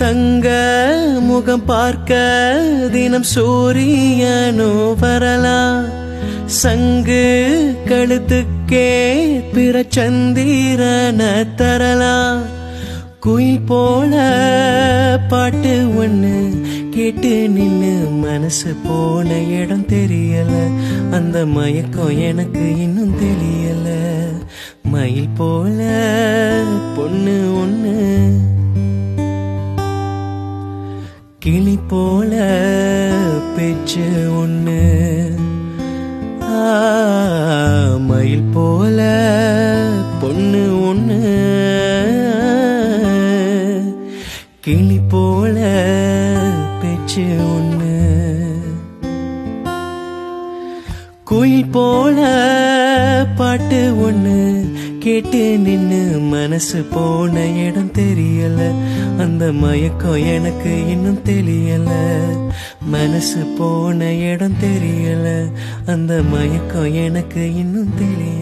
தங்க முகம் பார்க்க தினம் சூரியனோ வரலாம் சங்கு கழுத்துக்கே பிற சந்திரன தரலாம் குயில் போல பாட்டு ஒண்ணு கேட்டு நின்னு மனசு போன இடம் தெரியல. அந்த மயக்கம் எனக்கு இன்னும் தெரியல. மயில் போல கிளி போல பேச்சு ஒன்று மயில் போல பொண்ணு ஒன்று கிளி போல பேச்சு ஒன்று குயில் போல பாட்டு ஒன்று கேட்டு நின்னு மனசு போன இடம் தெரியல. அந்த மயக்கம் எனக்கு இன்னும் தெரியல மனசு போன இடம் தெரியல. அந்த மயக்கம் எனக்கு இன்னும் தெரியல